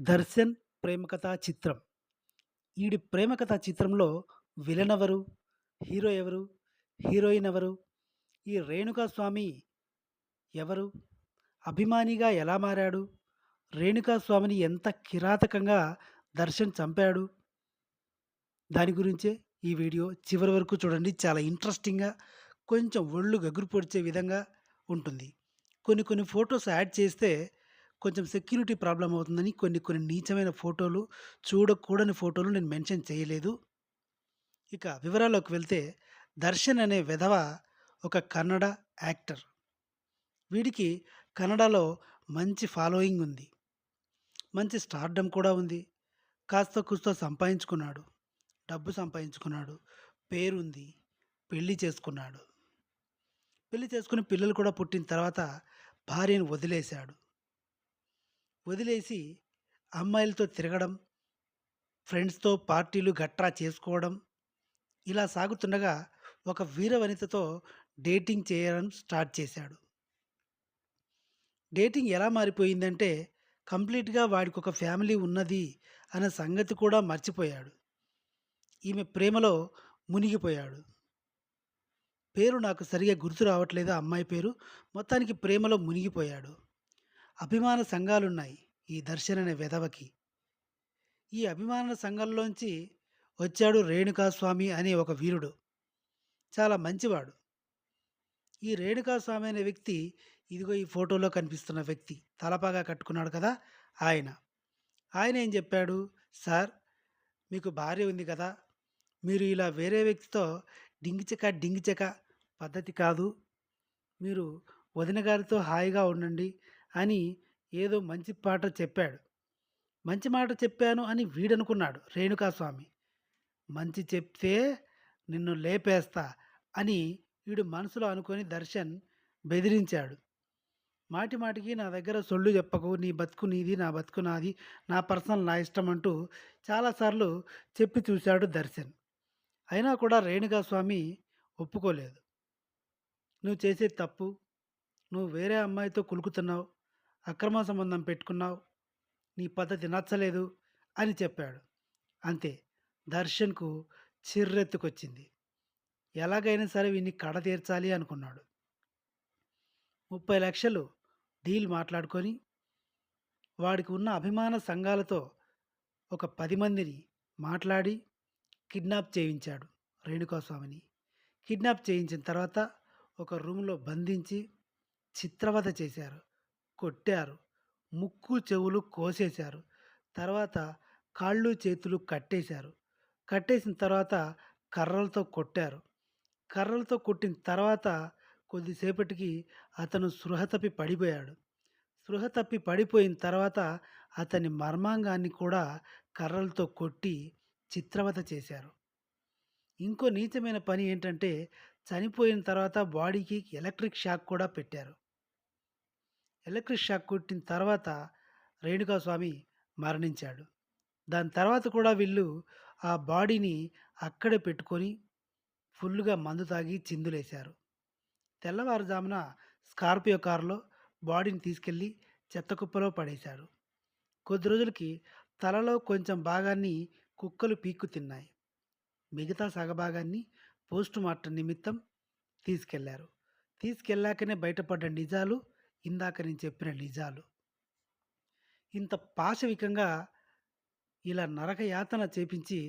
దర్శన్ ప్రేమకథా చిత్రం. ఈడి ప్రేమకథా చిత్రంలో విలన్ ఎవరు? హీరో ఎవరు? హీరోయిన్ ఎవరు? ఈ రేణుకాస్వామి ఎవరు? అభిమానిగా ఎలా మారాడు? రేణుకాస్వామిని ఎంత కిరాతకంగా దర్శన్ చంపాడు? దాని గురించే ఈ వీడియో చివరి వరకు చూడండి. చాలా ఇంట్రెస్టింగ్‌గా కొంచెం ఒళ్ళు గగురు పొడిచే విధంగా ఉంటుంది. కొన్ని కొన్ని ఫొటోస్ యాడ్ చేస్తే కొంచెం సెక్యూరిటీ ప్రాబ్లం అవుతుందని కొన్ని కొన్ని నీచమైన ఫోటోలు, చూడకూడని ఫోటోలు నేను మెన్షన్ చేయలేదు. ఇక వివరాల్లోకి వెళ్తే దర్శన్ అనే విధవ ఒక కన్నడ యాక్టర్. వీడికి కన్నడలో మంచి ఫాలోయింగ్ ఉంది. మంచి స్టార్డమ్ కూడా ఉంది. కాస్తో కూస్తో సంపాదించుకున్నాడు. డబ్బు సంపాదించుకున్నాడు. పేరుంది. పెళ్ళి చేసుకున్నాడు. పెళ్ళి చేసుకుని పిల్లలు కూడా పుట్టిన తర్వాత భార్యను వదిలేశాడు. వదిలేసి అమ్మాయిలతో తిరగడం, ఫ్రెండ్స్‌తో పార్టీలు గట్రా చేసుకోవడం, ఇలా సాగుతుండగా ఒక వీర వనితతో డేటింగ్ చేయడం స్టార్ట్ చేశాడు. డేటింగ్ ఎలా మారిపోయిందంటే కంప్లీట్‌గా వాడికొక ఫ్యామిలీ ఉన్నది అనే సంగతి కూడా మర్చిపోయాడు. ఈమె ప్రేమలో మునిగిపోయాడు. పేరు నాకు సరిగా గుర్తు రావట్లేదు అమ్మాయి పేరు. మొత్తానికి ప్రేమలో మునిగిపోయాడు. అభిమాన సంఘాలున్నాయి ఈ దర్శన్ అనే వెధవకి. ఈ అభిమాన సంఘంలోంచి వచ్చాడు రేణుకాస్వామి అనే ఒక వీరుడు. చాలా మంచివాడు. ఈ రేణుకాస్వామి అనే వ్యక్తి ఇదిగో ఈ ఫోటోలో కనిపిస్తున్న వ్యక్తి. తలపాగా కట్టుకున్నాడు కదా! ఆయన. ఆయన ఏం చెప్పాడు? సార్ మీకు భార్య ఉంది కదా! మీరు ఇలా వేరే వ్యక్తితో డింగిచక డింగిచక పద్ధతి కాదు. మీరు వదిన గారితో హాయిగా ఉండండి అని ఏదో మంచి పాట చెప్పాడు. మంచి మాట చెప్పాను అని వీడనుకున్నాడు రేణుకాస్వామి. మంచి చెప్తే నిన్ను లేపేస్తా అని వీడు మనసులో అనుకొని దర్శన్ బెదిరించాడు. మాటి మాటికి నా దగ్గర సొళ్ళు చెప్పకు. నీ బతుకు నీది. నా బతుకు నాది. నా పర్సనల్ నా ఇష్టం అంటూ చాలాసార్లు చెప్పి చూశాడు దర్శన్. అయినా కూడా రేణుకాస్వామి ఒప్పుకోలేదు. నువ్వు చేసేది తప్పు. నువ్వు వేరే అమ్మాయితో కులుకుతున్నావు. అక్రమ సంబంధం పెట్టుకున్నావు. నీ పద్ధతి నచ్చలేదు అని చెప్పాడు. అంతే దర్శన్‌కు చిర్రెత్తుకొచ్చింది. ఎలాగైనా సరే వీన్ని కడ తీర్చాలి అనుకున్నాడు. ముప్పై లక్షలు డీల్ మాట్లాడుకొని వాడికి ఉన్న అభిమాన సంఘాలతో ఒక పది మందిని మాట్లాడి కిడ్నాప్ చేయించాడు రేణుకాస్వామిని. కిడ్నాప్ చేయించిన తర్వాత ఒక రూమ్‌లో బంధించి చిత్రవధ చేశారు. కొట్టారు. ముక్కు, చెవులు కోసేశారు. తర్వాత కాళ్ళు, చేతులు కట్టేశారు. కట్టేసిన తర్వాత కర్రలతో కొట్టారు. కర్రలతో కొట్టిన తర్వాత కొద్దిసేపటికి అతను స్పృహ తప్పి పడిపోయాడు. స్పృహ తప్పి పడిపోయిన తర్వాత అతని మర్మాంగాన్ని కూడా కర్రలతో కొట్టి చిత్రవత చేశారు. ఇంకో నీచమైన పని ఏంటంటే చనిపోయిన తర్వాత బాడీకి ఎలక్ట్రిక్ షాక్ కూడా పెట్టారు. ఎలక్ట్రిక్ షాక్ కొట్టిన తర్వాత రేణుకాస్వామి మరణించాడు. దాని తర్వాత కూడా వీళ్ళు ఆ బాడీని అక్కడే పెట్టుకొని ఫుల్లుగా మందు తాగి చిందులేశారు. తెల్లవారుజామున స్కార్పియో కారులో బాడీని తీసుకెళ్ళి చెత్తకుప్పలో పడేశారు. కొద్ది రోజులకి తలలో కొంచెం భాగాన్ని కుక్కలు పీక్కు తిన్నాయి. మిగతా సగభాగాన్ని పోస్టుమార్టం నిమిత్తం తీసుకెళ్ళారు. తీసుకెళ్ళాకనే బయటపడ్డ నిజాలు ఇందాక నేను చెప్పిన నిజాలు. ఇంత పాశవికంగా ఇలా నరకయాతన చేపించి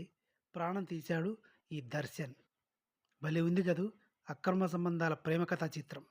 ప్రాణం తీశాడు ఈ దర్శన్. భలే ఉంది కదూ! అక్రమ సంబంధాల ప్రేమ కథా చిత్రం.